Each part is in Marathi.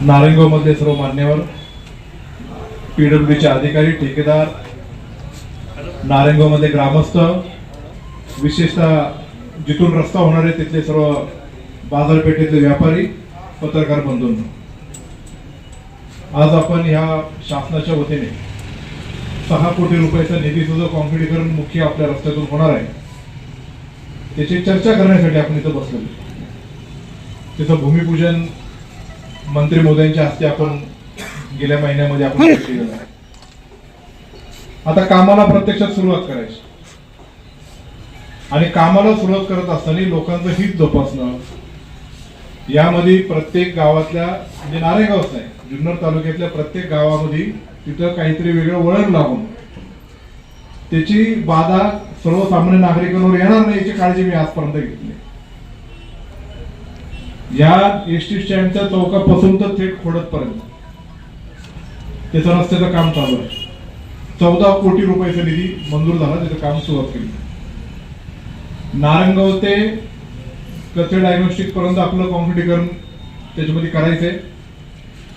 नारायणगाव सर्व मान्यवर पीडब्ल्यूचे अधिकारी ठेकेदार नारायणगाव ग्रामस्थ विशेषतः जिथून रस्ता होणार आहे तिथले सर्व बाजारपेठेतले व्यापारी पत्रकार बंधूंना आज आपण ह्या शासनाच्या वतीने सहा कोटी रुपयाचा निधीचं जो कॉन्क्रिटीकरण मुख्य आपल्या रस्त्यातून होणार आहे त्याची चर्चा करण्यासाठी आपण इथं बसलेलो त्याचं भूमिपूजन मंत्री मोदयांच्या हस्ते आपण गेल्या महिन्यामध्ये आपण केलेलं आहे. आता कामाला प्रत्यक्षात सुरुवात करायची. आणि कामाला सुरुवात करत असताना लोकांचं हित जोपासणं यामध्ये प्रत्येक गावातल्या म्हणजे नारेगावच नाही जुन्नर तालुक्यातल्या प्रत्येक गावामध्ये तिथं काहीतरी वेगळं वळण लागून. त्याची बाधा सर्वसामान्य नागरिकांवर येणार नाही याची काळजी मी आजपर्यंत घेतली. या एस टी स्टँडच्या चौकापासून तर थेट खोडतपर्यंत त्याचं रस्त्याचं काम चालू आहे. चौदा कोटी रुपयाचा निधी मंजूर झाला त्याचं काम सुरुवात केली. नारंगाव ते कचरे डायग्नोस्टिक पर्यंत आपलं कॉम्प्युटीकरण त्याच्यामध्ये करायचंय.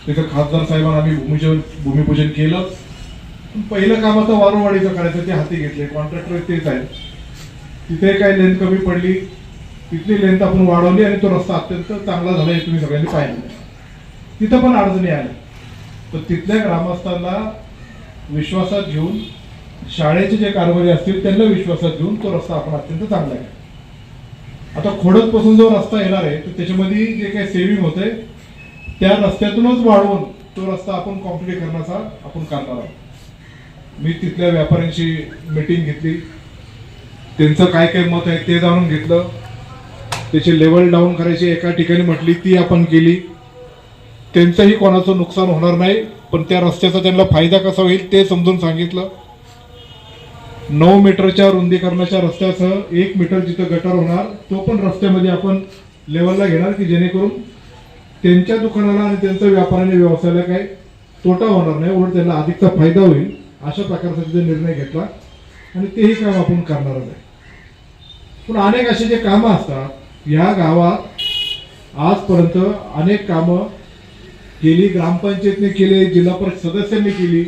त्याचं खासदार साहेबांना आम्ही भूमिपूजन भूमिपूजन केलं. पण पहिलं काम आता वारुवाडीचं करायचं ते हाती घेतले कॉन्ट्रॅक्टर तेच आहे. तिथे काय लेंथ कमी पडली. तिथली लेंथ आपण वाढवली आणि तो रस्ता अत्यंत चांगला झाला हे तुम्ही सगळ्यांनी पाहिलं. तिथं पण अडचणी आल्या. तर तिथल्या ग्रामस्थांना विश्वासात घेऊन शाळेचे जे कारभारी असतील त्यांना विश्वासात घेऊन तो रस्ता आपण अत्यंत चांगला आहे आता खोडतपासून जो रस्ता येणार आहे तर त्याच्यामध्ये जे काही सेव्हिंग होते त्या रस्त्यातूनच वाढवून तो रस्ता आपण कॉम्प्लीट करण्याचा आपण करणार आहोत. मी तिथल्या व्यापाऱ्यांशी मीटिंग घेतली. त्यांचं काय काय मत आहे ते जाणून घेतलं. त्याची लेवल डाऊन करायची एका ठिकाणी म्हटली ती आपण केली. त्यांचंही कोणाचं नुकसान होणार नाही पण त्या रस्त्याचा त्यांना फायदा कसा होईल ते समजून सांगितलं. नऊ मीटरच्या रुंदीकरणाच्या रस्त्यासह एक मीटर जिथं गटर होणार तो पण रस्त्यामध्ये आपण लेवलला घेणार की जेणेकरून त्यांच्या दुकानाला आणि त्यांच्या व्यापाराने व्यवसायाला काही तोटा होणार नाही. उलट त्यांना अधिकचा फायदा होईल अशा प्रकारचा तिथे निर्णय घेतला. आणि तेही काम आपण करणारच आहे. पण अनेक असे जे कामं असतात या गावात आजपर्यंत अनेक कामं केली ग्रामपंचायतने केले जिल्हा परिषद सदस्यांनी केली.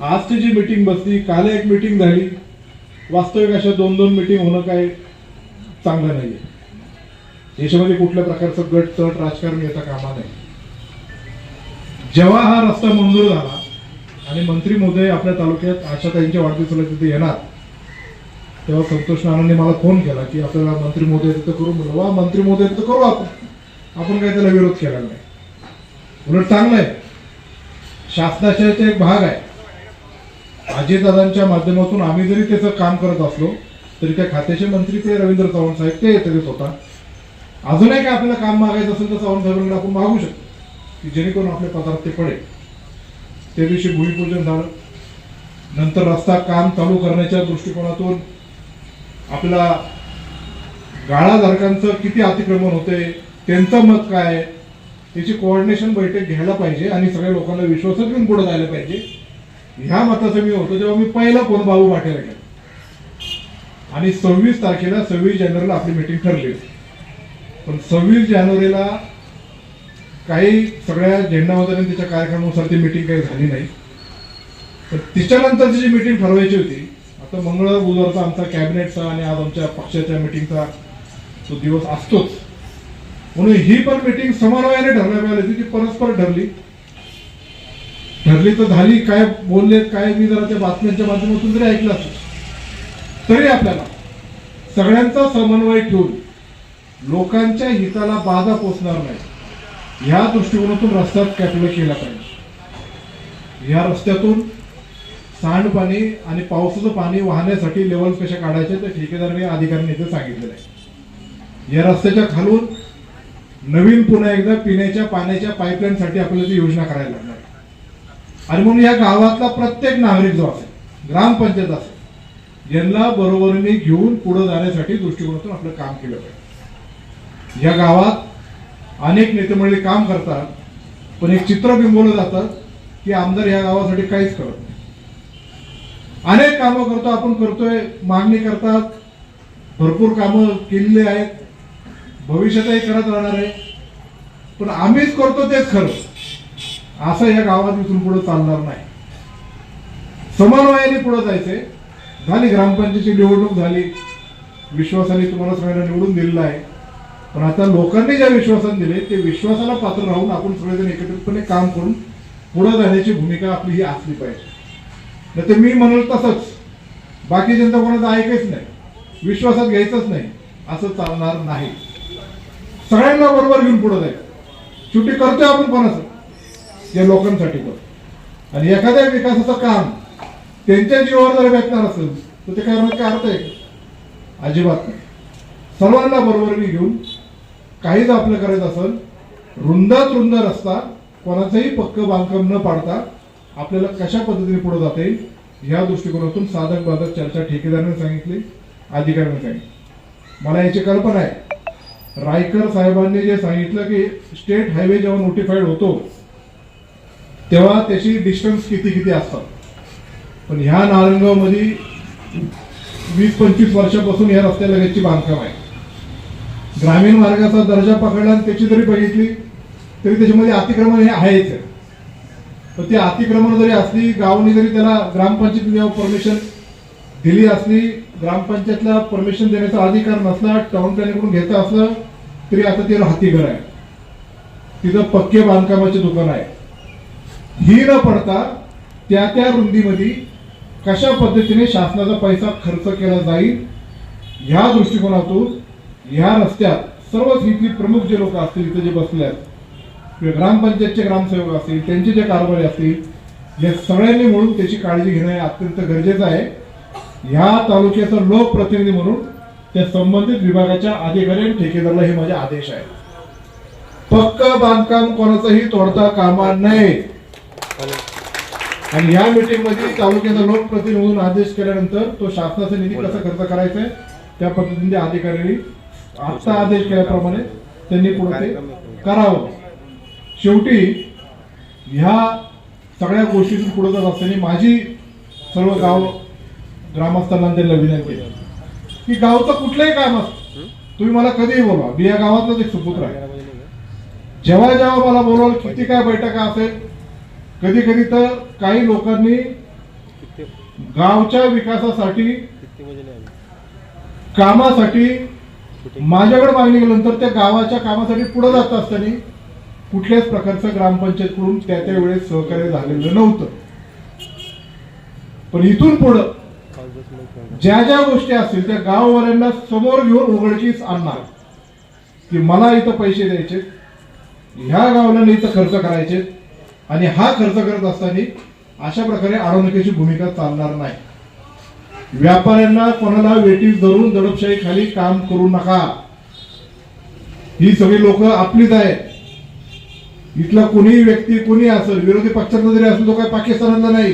आजची जी मीटिंग बसली काल एक मीटिंग झाली. वास्तविक अशा दोन दोन मीटिंग होणं काय चांगलं नाही आहे देशामध्ये कुठल्या प्रकारचं गट तट राजकारण येता कामा नाही. जेव्हा हा रस्ता मंजूर झाला आणि मंत्री मोदय आपल्या तालुक्यात आशाताईंच्या वाढदिवसाला तिथे येणार तेव्हा संतोष नानांनी मला फोन केला की आपल्याला मंत्री मोदय तिथं करू म्हणलं वा मंत्री मोदय तिथं करू आपण. आपण काही त्याला विरोध केला नाही. उलट चांगलं आहे. शासनाचा एक भाग आहे. अजितदादांच्या माध्यमातून आम्ही जरी त्याचं काम करत असलो तरी त्या खात्याचे मंत्री ते रवींद्र चव्हाण साहेब ते येत होता. अजूनही काय आपल्याला काम मागायचं असेल तर चव्हाण साहेबांकडे आपण मागू शकतो. की जेणेकरून आपले पदार्थ ते पडेल. त्या दिवशी भूमिपूजन झालं. नंतर रस्ता काम चालू करण्याच्या दृष्टिकोनातून आपला गाळाधारकांचं किती अतिक्रमण होते त्यांचं मत काय त्याची याची कोऑर्डिनेशन बैठक घ्यायला पाहिजे आणि सगळ्या लोकांना विश्वासात घेऊन पुढे जायला पाहिजे. ह्या मताचं मी होतो तेव्हा मी पहिला फोन बाबू पाटीलला केला. आणि सव्वीस तारखेला सव्वीस जानेवारीला आपली मिटिंग ठरली होती. पण सव्वीस जानेवारीला काही सगळ्या झेंडावंतांनी त्याच्या कार्यक्रमानुसार ती मिटिंग काही झाली नाही. तर तिच्यानंतरची जी मिटिंग ठरवायची होती. आता मंगळ बुधवारचा आमचा कॅबिनेटचा आणि आज आमच्या पक्षाच्या मिटिंगचा तो दिवस असतोच. म्हणून ही पण मिटिंग समन्वयाने ठरल्या आली होती ती परस्पर ठरली. ठरली तर झाली काय बोलले काय मी जरा त्या बातम्यांच्या माध्यमातून जरी ऐकलं असतं. तरी आपल्याला सगळ्यांचा समन्वय ठेवून लोकांच्या हिताला बाधा पोचणार नाही. ह्या दृष्टिकोनातून रस्ता कॅल्क्युलेट केला पाहिजे. ह्या रस्त्यातून सांडपाणी आणि पावसाचं पाणी वाहण्यासाठी लेवल कशा काढायचे ते ठेकेदारांनी अधिकाऱ्यांनी इथे सांगितलेलं आहे. या रस्त्याच्या खालून नवीन पुन्हा एकदा पिण्याच्या पाण्याच्या पाईपलाईनसाठी आपल्याला ती योजना करायला लागणार आणि म्हणून या गावातला प्रत्येक नागरिक जो असेल ग्रामपंचायत असेल यांना बरोबरीने घेऊन पुढे जाण्यासाठी दृष्टिकोनातून आपलं काम केलं पाहिजे. या गावात अनेक नेते मंडळी काम करतात पण एक चित्र बिंबवलं जातं की आमदार या गावासाठी काहीच करत नाही. अनेक कामं करतो आपण करतोय मागणी करतात भरपूर कामं केलेली आहेत भविष्यातही करत राहणार आहे पण आम्हीच करतो तेच खरं. असं या गावात इथून पुढे चालणार नाही. समन्वयाने पुढे जायचंय. झाली ग्रामपंचायतीची निवडणूक झाली. विश्वासाने तुम्हाला सगळ्यांना निवडून दिलेलं आहे. पण आता लोकांनी ज्या विश्वासाने दिले ते विश्वासाला पात्र राहून आपण सगळेजण एकत्रितपणे काम करून पुढे जाण्याची भूमिका आपली ही असली पाहिजे. नाही तर मी म्हणलं तसंच. बाकी जनता कोणाचं ऐकायच नाही. विश्वासात घ्यायचंच नाही. असं चालणार नाही. सगळ्यांना बरोबर घेऊन पुढे जायचं. शेवटी करतोय आपण कोणाचं? या लोकांसाठी पण. आणि एखाद्या विकासाचं काम त्यांच्या जीवावर जर भेटणार असेल तर ते करण्यात काय अर्थ आहे? अजिबात नाही. सर्वांना बरोबर मी घेऊन काहीच आपलं करायचं असेल रुंदात रुंद रस्ता कोणाचंही पक्क बांधकाम न पाडता आपल्याला कशा पद्धतीने पुढे जाता येईल ह्या दृष्टिकोनातून साधक बाधक चर्चा ठेकेदाराने सांगितली अधिकाऱ्यांनी सांगितली. मला याची कल्पना आहे. रायकर साहेबांनी जे सांगितलं की स्टेट हायवे जेव्हा नोटिफाईड होतो तेव्हा त्याची डिस्टन्स किती किती असतात. पण ह्या नारंगावमध्ये वीस पंचवीस वर्षापासून या रस्त्याला लगेचची बांधकाम आहे. ग्रामीण मार्गाचा दर्जा पकडला त्याची जरी बघितली तरी त्याच्यामध्ये अतिक्रमण हे आहेच. तर पण ती अतिक्रमण जरी असली गावाने जरी त्याला ग्रामपंचायत परमिशन दिली असली ग्रामपंचायतला परमिशन देण्याचा अधिकार नसला टाउन प्लॅनिंगकडून घेता असलं तरी आता ते हातीघर आहे. तिथं पक्के बांधकामाचे दुकान आहे. ही न पडता त्या त्या रुंदीमध्ये कशा पद्धतीने शासनाचा पैसा खर्च केला जाईल ह्या दृष्टिकोनातून ह्या रस्त्यात सर्वच इथली प्रमुख जे लोक असतील इथे जे बसले आहेत ग्रामपंचायतचे ग्रामसेवक असतील त्यांचे जे कारभारी असतील या सगळ्यांनी म्हणून त्याची काळजी घेणं हे अत्यंत गरजेचं आहे. ह्या तालुक्याचा लोकप्रतिनिधी म्हणून त्या संबंधित विभागाच्या अधिकारी आणि ठेकेदारला हे माझे आदेश आहेत. पक्क बांधकाम कोणाचंही तोडता कामा नये. आणि या मीटिंगमध्ये तालुक्याचा लोकप्रतिनिधी म्हणून आदेश केल्यानंतर तो शासनाचा निधी कसा खर्च करायचा आहे त्या पद्धतीने अधिकाऱ्यांनी आजचा आदेश केल्याप्रमाणे त्यांनी पुढे ते करावं. शेवटी ह्या सगळ्या गोष्टीतून पुढे जात असताना माझी सर्व गाव ग्रामस्थांना त्यांना विनंती की गावचं कुठलंही काम असतं तुम्ही मला कधीही बोलवा. मी या गावातलाच एक सुपुत्र आहे. जेव्हा जेव्हा मला बोलवाल किती काय बैठका असेल कधी कधी तर काही लोकांनी गावच्या विकासासाठी कामासाठी माझ्याकडे मागणी केल्यानंतर त्या गावाच्या कामासाठी पुढे जात असताना कुठल्याच प्रकारचं ग्रामपंचायतकडून त्या त्या वेळेस सहकार्य झालेलं नव्हतं. पण इथून पुढं ज्या ज्या गोष्टी असतील त्या गाववाल्यांना समोर घेऊन उघडकीच आणणार. की मला इथं पैसे द्यायचे ह्या गावाला इथं खर्च करायचे आणि हा खर्च करत असताना अशा प्रकारे अडवणुकीची भूमिका चालणार नाही. व्यापाऱ्यांना कोणाला वेटीस धरून दडपशाही खाली काम करू नका. ही सगळी लोक आपलीच आहेत. इथला कोणीही व्यक्ती कोणी असेल विरोधी पक्षातला जरी असेल तो काही पाकिस्तानातला नाही.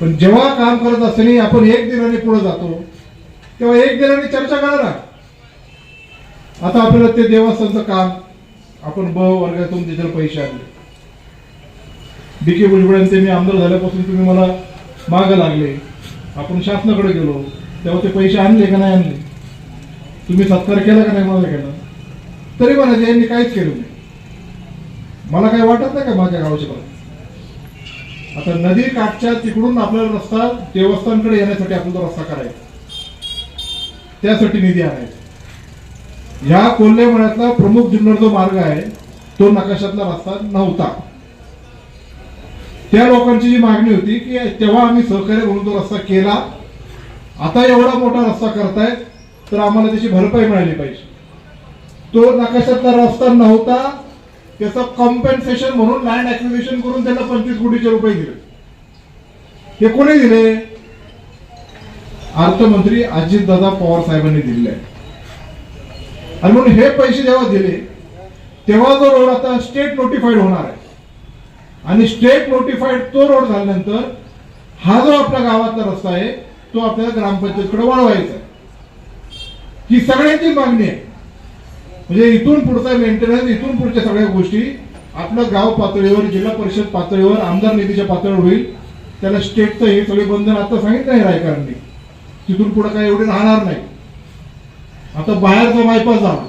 पण जेव्हा काम करत असताना आपण एक दिनाने पुढे जातो तेव्हा एक दिनाने चर्चा करा ना आता आपल्याला ते देवस्थानचं काम आपण ब वर्गातून त्याच्याला पैसे आणले. डी के भुजबळांचे मी आमदार झाल्यापासून तुम्ही मला मागं लागले. आपण शासनाकडे गेलो तेव्हा ते पैसे आणले का नाही आणले? तुम्ही सत्कार केला का नाही मला केला तरी मला यांनी काहीच केलं नाही. मला काही वाटत नाही का माझ्या गावाच्या बाबतीत आता नदी काठच्या तिकडून आपल्याला रस्ता देवस्थानकडे येण्यासाठी आपल्याला रस्ता करायचा. त्यासाठी निधी आणायचा. ह्या कोल्हे मळ्यातला प्रमुख जुन्नर जो मार्ग आहे तो नकाशातला रस्ता नव्हता. त्या लोकांची जी मागणी होती की तेव्हा आम्ही सहकार्य म्हणून तो रस्ता केला. आता एवढा मोठा रस्ता करतायत तर आम्हाला त्याची भरपाई मिळाली पाहिजे. तो नकाशातला रस्ता नव्हता. त्याचं कॉम्पेन्सेशन म्हणून लँड ऍक्विजिशन करून त्याला पंचवीस कोटीचे रुपये दिले. हे कोणी दिले? अर्थमंत्री अजितदादा पवार साहेबांनी दिले आणि म्हणून हे पैसे जेव्हा दिले तेव्हा जो रोड आता स्टेट नोटिफाईड होणार आहे. आणि स्टेट नोटिफाईड तो रोड झाल्यानंतर हा जो आपल्या गावातला रस्ता आहे तो आपल्याला ग्रामपंचायतकडे वळवायचा आहे. ही सगळ्यांची मागणी आहे. म्हणजे इथून पुढचा मेंटेनन्स इथून पुढच्या सगळ्या गोष्टी आपलं गाव पातळीवर जिल्हा परिषद पातळीवर आमदार निधीच्या पातळीवर होईल. त्याला स्टेटचं हे सगळे बंधन आता सांगितलं आहे रायकरांनी. तिथून पुढे काय एवढे राहणार नाही. आता बाहेरचा बायपास झाला.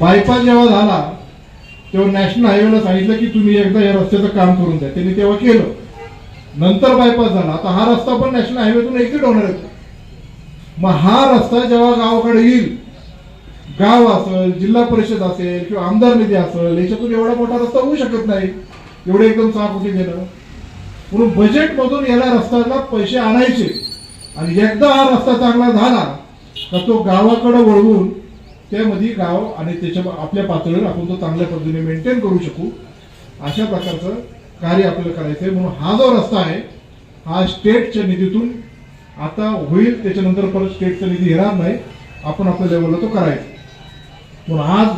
बायपास जेव्हा झाला तेव्हा नॅशनल हायवेला सांगितलं की तुम्ही एकदा या रस्त्याचं काम करून द्या. त्यांनी तेव्हा केलं. नंतर बायपास झाला. आता हा रस्ता पण नॅशनल हायवेतून एक्झिट होणार आहे. मग हा रस्ता जेव्हा गावाकडे येईल गाव असेल जिल्हा परिषद असेल किंवा आमदार निधी असेल याच्यातून एवढा मोठा रस्ता होऊ शकत नाही. एवढे एकदम साफ होती गेलं. म्हणून बजेटमधून याला रस्त्याला पैसे आणायचे. आणि एकदा हा रस्ता चांगला झाला तर तो गावाकडे वळवून त्यामध्ये गाव आणि त्याच्या आपल्या पातळीवर आपण तो चांगल्या पद्धतीने मेंटेन करू शकू. अशा प्रकारचं कार्य आपल्याला करायचं आहे म्हणून हा जो रस्ता आहे हा स्टेटच्या निधीतून आता होईल त्याच्यानंतर परत स्टेटचा निधी येणार नाही आपण आपल्या लेवलला तो करायचा. म्हणून आज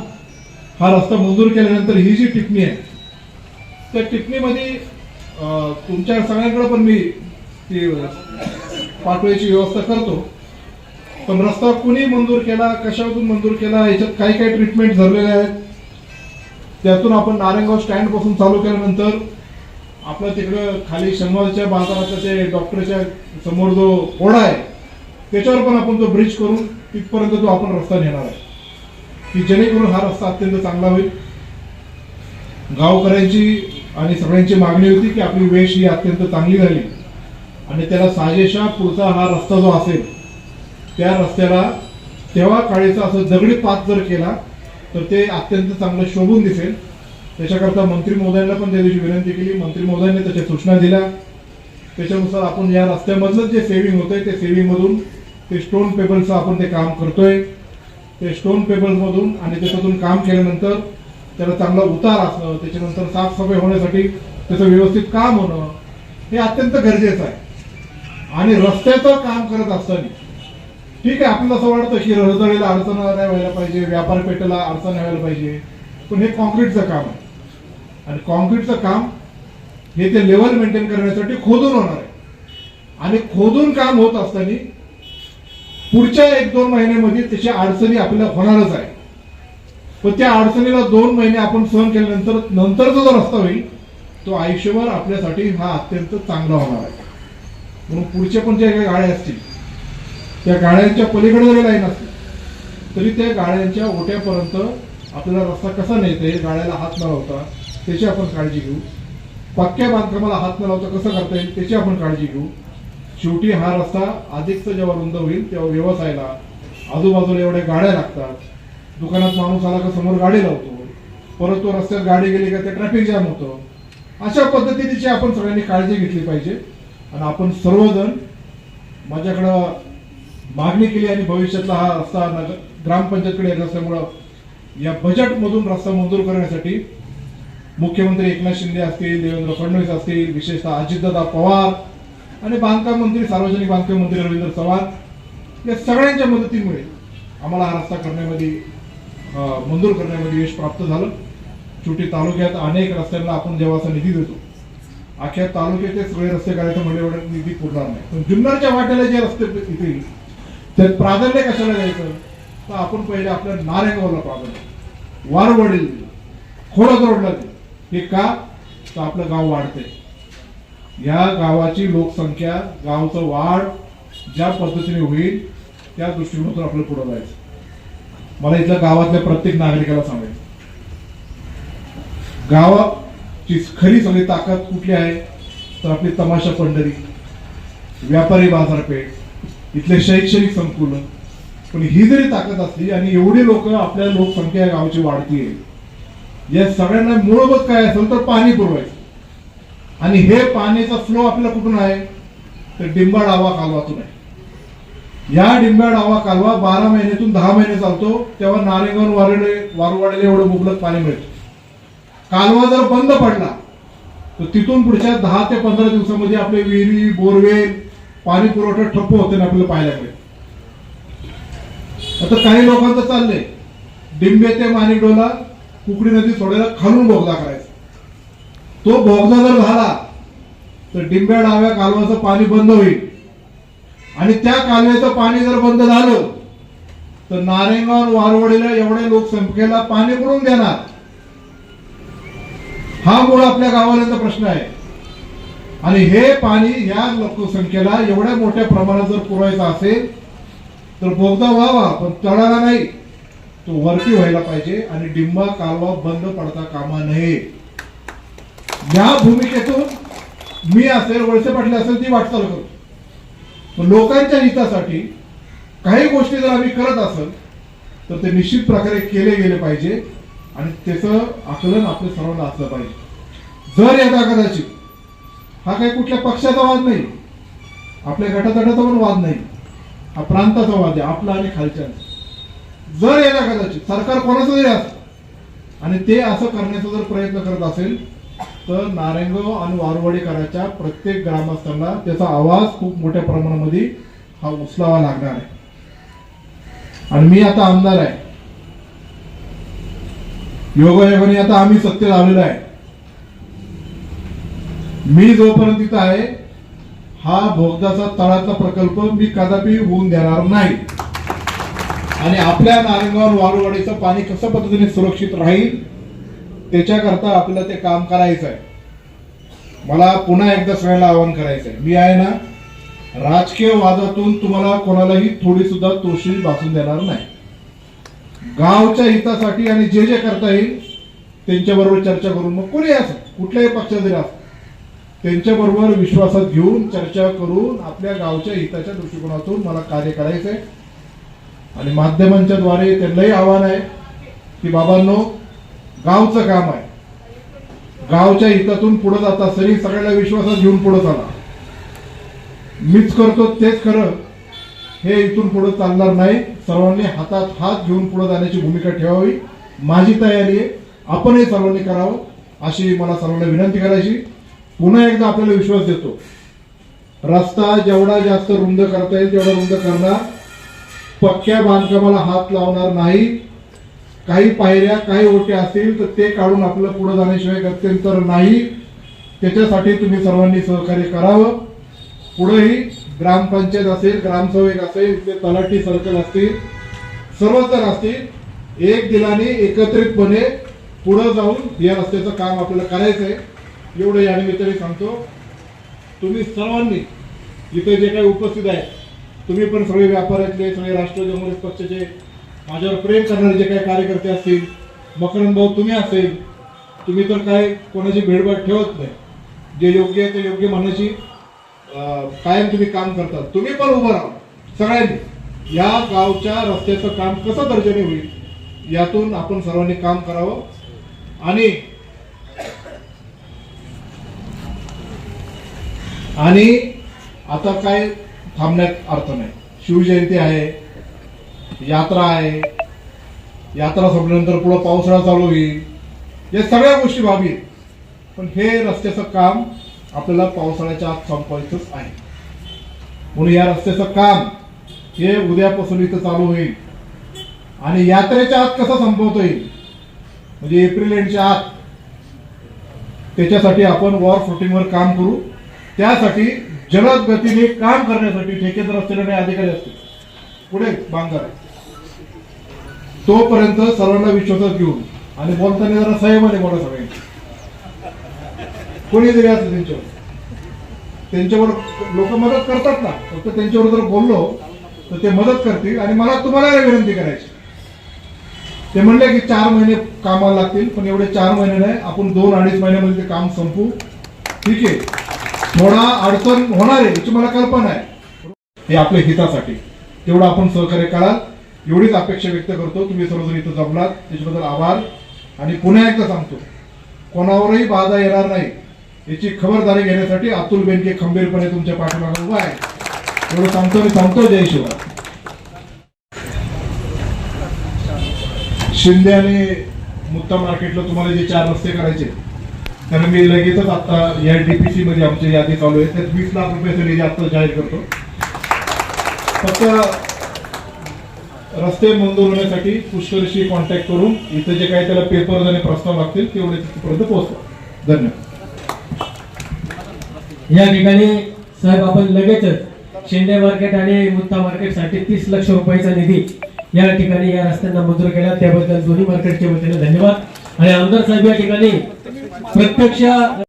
हा रस्ता मंजूर केल्यानंतर ही जी टिप्पणी आहे त्या टिप्पणीमध्ये तुमच्या सगळ्यांकडे पण मी ती पाठवायची व्यवस्था करतो. पण रस्ता कुणी मंजूर केला कशातून मंजूर केला याच्यात काही काही ट्रीटमेंट झालेल्या आहेत. त्यातून आपण नारायणगाव स्टँडपासून चालू केल्यानंतर आपलं तिकडं खाली शनिवारच्या बाजाराच्या ते डॉक्टरच्या समोर जो ओढा आहे त्याच्यावर पण आपण तो ब्रिज करून तिथपर्यंत तो आपण रस्ता नेणार आहे. की जेणेकरून हा रस्ता अत्यंत चांगला होईल. गावकऱ्यांची आणि सगळ्यांची मागणी होती की आपली वेश ही अत्यंत चांगली झाली. आणि त्याला साजेशा पुढचा हा रस्ता जो असेल त्या रस्त्याला तेव्हा काळीचा असं दगडी पात जर केला तर ते अत्यंत चांगलं शोभून दिसेल. त्याच्याकरता मंत्री महोदयांना पण त्या दिवशी विनंती केली. मंत्री महोदयांनी त्याच्या सूचना दिल्या. त्याच्यानुसार आपण या रस्त्यामधलं जे सेव्हिंग होतंय ते सेविंगमधून ते स्टोन पेपर्सचं आपण ते काम करतोय. ते स्टोन पेपर्समधून आणि त्याच्यातून काम केल्यानंतर त्याला चांगला उतार असणं त्याच्यानंतर साफसफाई होण्यासाठी त्याचं व्यवस्थित काम होणं हे अत्यंत गरजेचं आहे. आणि रस्त्याचं काम करत असताना ठीक आहे आपल्याला असं वाटतं की रहदारीला अडचण नाही व्हायला पाहिजे व्यापार पेठेला अडचण नाही व्हायला पाहिजे पण हे कॉन्क्रीटचं काम आहे. आणि कॉन्क्रीटचं काम हे ते लेवल मेंटेन करण्यासाठी खोदून होणार आहे. आणि खोदून काम होत असताना पुढच्या एक दोन महिन्यामध्ये त्याच्या अडचणी आपल्याला होणारच आहे. पण त्या अडचणीला दोन महिने आपण सहन केल्यानंतर नंतरचा जो रस्ता होईल तो आयुष्यभर आपल्यासाठी हा अत्यंत चांगला होणार आहे. म्हणून पुढचे पण जे काही गाड्या असतील त्या गाड्यांच्या पलीकडे जरी लाईन असते तरी त्या गाड्यांच्या ओट्यापर्यंत आपल्याला रस्ता कसा नेते गाड्याला हात न लावता त्याची आपण काळजी घेऊ. पक्क्या बांधकामाला हात न लावता कसं करता येईल त्याची आपण काळजी घेऊ. शेवटी हा रस्ता अधिकचा जेव्हा रुंद होईल तेव्हा व्यवसायाला आजूबाजूला एवढ्या गाड्या लागतात. दुकानात माणूस आला का समोर गाडी लावतो. परत तो रस्त्यात गाडी गेली का ते ट्रॅफिक जाम होतं. अशा पद्धतीची आपण सगळ्यांनी काळजी घेतली पाहिजे. आणि आपण सर्वजण माझ्याकडं मागणी केली आणि भविष्यातला हा रस्ता नगर ग्रामपंचायतकडे येत असल्यामुळं या बजेटमधून रस्ता मंजूर करण्यासाठी मुख्यमंत्री एकनाथ शिंदे असतील देवेंद्र फडणवीस असतील विशेषतः अजितदादा पवार आणि बांधकाम मंत्री सार्वजनिक बांधकाम मंत्री रवींद्र चव्हाण या सगळ्यांच्या मदतीमुळे आम्हाला हा रस्ता करण्यामध्ये मंजूर करण्यामध्ये यश प्राप्त झालं. शेवटी तालुक्यात अनेक रस्त्यांना आपण जेव्हा निधी देतो. अख्या तालुक्याचे सगळे रस्ते करायचं म्हणजे निधी पुरणार नाही. पण जुन्नरच्या वाट्याला जे रस्ते येतील त्यात प्राधान्य कशाला द्यायचं? तर आपण पहिले आपल्या नारेगावला प्राधान्य वारवडील खोडत रोडला दे. हे का? तर आपलं गाव वाढते. या गावाची लोकसंख्या गावचं वाढ ज्या पद्धतीने होईल त्या दृष्टिकोनातून आपलं पुढे जायचं. मला इथल्या गावातल्या प्रत्येक नागरिकाला सांगायचं. गावाची खरी सगळी ताकद कुठली आहे? तर आपली तमाशा पंढरी व्यापारी बाजारपेठ इथले शैक्षणिक संकुलन पण ही जरी ताकद असली आणि एवढी लोक आपल्या लोकसंख्या गावाची वाढती वाढतीये या सगळ्यांना मूळभूत काय असेल तर पाणी पुरवायचं. आणि हे पाण्याचा फ्लो आपल्याला कुठून आहे? तर डिंबा डावा कालवातून आहे. या डिंबा डावा कालवा बारा महिन्यातून दहा महिने चालतो तेव्हा नारेगाव वारडे वारुवाडेला एवढं मुबलक पाणी मिळतं. कालवा जर बंद पडला तर तिथून पुढच्या दहा ते पंधरा दिवसामध्ये आपले विहिरी बोरवेल पाणी पुरवठा ठप्प होते ना आपल्याला पाहायला मिळेल आता काही लोकांचं चाललंय. डिंबे ते माणिकडोला कुकडी नदी सोडायला खालून बोगदा करायचा. तो बोगदा जर झाला तर डिंब्या डाव्या कालव्याचं पाणी बंद होईल. आणि त्या कालव्याचं पाणी जर बंद झालं तर नारेगाव वारवडीला एवढ्या लोकसंख्येला पाणी कुठून देणार. हा मूळ आपल्या गावाला प्रश्न आहे. आणि हे पाणी या लोकसंख्येला एवढ्या मोठ्या प्रमाणात जर पुरवायचं असेल तर बोगदा व्हावा पण तळाला नाही. तो वरती व्हायला पाहिजे आणि डिंबा कालवा बंद पडता कामा नये. या भूमिकेतून मी असेल वळसे पाटले असेल ती वाटचाल करतो. पण लोकांच्या हितासाठी काही गोष्टी जर आम्ही करत असेल तर ते निश्चित प्रकारे केले गेले पाहिजे आणि त्याचं आकलन आपल्या सर्वांना असलं पाहिजे. जर यदा कदाचित हा काही कुठल्या पक्षाचा वाद नाही. आपल्या गटातटाचा पण वाद नाही. हा प्रांताचा वाद आहे आपला आणि खालच्या. जर याला कदाचित सरकार कोणाचं जरी असत आणि ते असं करण्याचा जर प्रयत्न करत असेल तर नारायणगाव आणि वारवाडीकरांच्या प्रत्येक ग्रामस्थांना त्याचा आवाज खूप मोठ्या प्रमाणामध्ये हा उचलावा लागणार आहे. आणि मी आता आमदार आहे. योगायोगाने आता आम्ही सत्तेत आलेलो आहे. मी जोपर्यंत तिथं आहे हा बोगदाचा तळाचा प्रकल्प मी कदापि होऊन देणार नाही. आणि आपल्या नारायणगाव वारुवाडीचं पाणी कसं पद्धतीने सुरक्षित राहील त्याच्याकरता आपल्याला ते काम करायचं आहे मला पुन्हा एकदा सगळ्याला आवाहन करायचं आहे मी आहे ना राजकीय वादातून तुम्हाला कोणालाही थोडी सुद्धा तोशी भासून देणार नाही. गावच्या हितासाठी आणि जे जे करता येईल त्यांच्याबरोबर चर्चा करून मग कोणी असं कुठल्याही पक्षात जरी असं. त्यांच्याबरोबर विश्वासात घेऊन चर्चा करून आपल्या गावच्या हिताच्या दृष्टिकोनातून मला कार्य करायचं आहे आणि माध्यमांच्या द्वारे त्यांनाही आव्हान आहे की बाबांनो गावचं काम आहे. गावच्या हितातून पुढे जाता सरी सगळ्याला विश्वासात घेऊन पुढे चाला. मीच करतो तेच खरं. हे इथून पुढे चालणार नाही. सर्वांनी हातात हात घेऊन पुढे जाण्याची भूमिका ठेवावी. माझी तयारी आहे. आपणही सर्वांनी करावं अशी मला सर्वांना विनंती करायची. पुन्हा एकदा आपल्याला विश्वास देतो. रस्ता जेवढा जास्त रुंद करता येईल तेवढा रुंद करणार. पक्क्या बांधकामाला हात लावणार नाही. काही पायऱ्या काही ओट्या असतील तर ते काढून आपलं पुढे जाण्याशिवाय गत्यंतर नाही. त्याच्यासाठी तुम्ही सर्वांनी सहकार्य करावं. पुढेही ग्रामपंचायत असेल ग्रामसेवक असेल ते तलाठी सर्कल असतील सर्वच जण असतील एक दिलाने एकत्रितपणे पुढे जाऊन या रस्त्याचं काम आपल्याला करायचं आहे एवढं या निमित्ताने सांगतो तुम्ही सर्वांनी इथे जे काही उपस्थित आहेत तुम्ही पण सगळे व्यापाऱ्यातले सगळे राष्ट्रीय काँग्रेस पक्षाचे माझ्यावर प्रेम करणारे जे काही कार्यकर्ते असतील मकरंद भाऊ तुम्ही असेल तुम्ही तर काय कोणाची भेडभाड ठेवत नाही. जे योग्य आहे ते योग्य म्हणण्याची कायम तुम्ही काम करतात तुम्ही पण उभं राहा सगळ्यांनी. या गावच्या रस्त्याचं काम कसं दर्जाने होईल यातून आपण सर्वांनी काम करावं. आणि आणि आता काय थांबण्यात अर्थ नाही. शिवजयंती आहे यात्रा आहे यात्रा संपल्यानंतर पुढं पावसाळा चालू होईल या सगळ्या गोष्टी बाबी पण हे रस्त्याचं काम आपल्याला पावसाळ्याच्या आत संपवायचंच आहे. म्हणून या रस्त्याचं काम हे उद्यापासून इथं चालू होईल. आणि यात्रेच्या आत कसं संपवता येईल? म्हणजे एप्रिल एंडच्या आत. त्याच्यासाठी आपण वॉर फुटिंगवर काम करू. त्यासाठी जलद गतीने काम करण्यासाठी ठेकेदार असतील आणि अधिकारी असतील. पुढे बांगर तोपर्यंत सर्वांना विश्वासात घेऊन आणि बोलताना जरा संयमाने बोला सगळ्यांनी. कोणी जरी असलं त्यांच्यावर. त्यांच्यावर लोक मदत करतात ना फक्त त्यांच्यावर जर बोललो तर ते मदत करतील आणि मला तुम्हाला विनंती करायची. ते म्हणले की चार महिने कामाला लागतील पण एवढे चार महिने नाही आपण दोन अडीच महिन्यामध्ये ते काम संपू. ठीक आहे. थोडा अडचण होणार आहे याची मला कल्पना आहे. हे आपल्या हितासाठी. तेवढं आपण सहकार्य कराल. एवढीच अपेक्षा व्यक्त करतो. तुम्ही सर्वजण इथं जमलात. त्याच्याबद्दल आभार. आणि पुन्हा एकदा सांगतो कोणावरही बाधा येणार नाही. याची खबरदारी घेण्यासाठी अतुल बेनके खंबीरपणे तुमच्या पाठीमागे उभा आहे. एवढं सांगतो मी सांगतो जय शिवाय शिंदे आणि मुक्ता मार्केटला तुम्हाला जे चार रस्ते करायचे कारण मी लगेचच आता या डीपीसी मध्ये आमची यादी चालू आहे. त्यात वीस लाख रुपयाचं निधी आता जाहीर करतो. फक्त रस्ते मंजूर होण्यासाठी पुष्कळशी कॉन्टॅक्ट करून इथं जे काही त्याला पेपर आणि प्रस्ताव लागतील तेवढे तिथपर्यंत पोहोचवा धन्यवाद. या ठिकाणी साहेब आपण लगेचच शिंदे मार्केट आणि मुत्ता मार्केटसाठी तीस लक्ष रुपयाचा निधी या ठिकाणी या रस्त्यांना मंजूर केला. त्याबद्दल दोन्ही मार्केटच्या वतीने धन्यवाद. आणि आमदार साहेब या ठिकाणी प्रत्यक्ष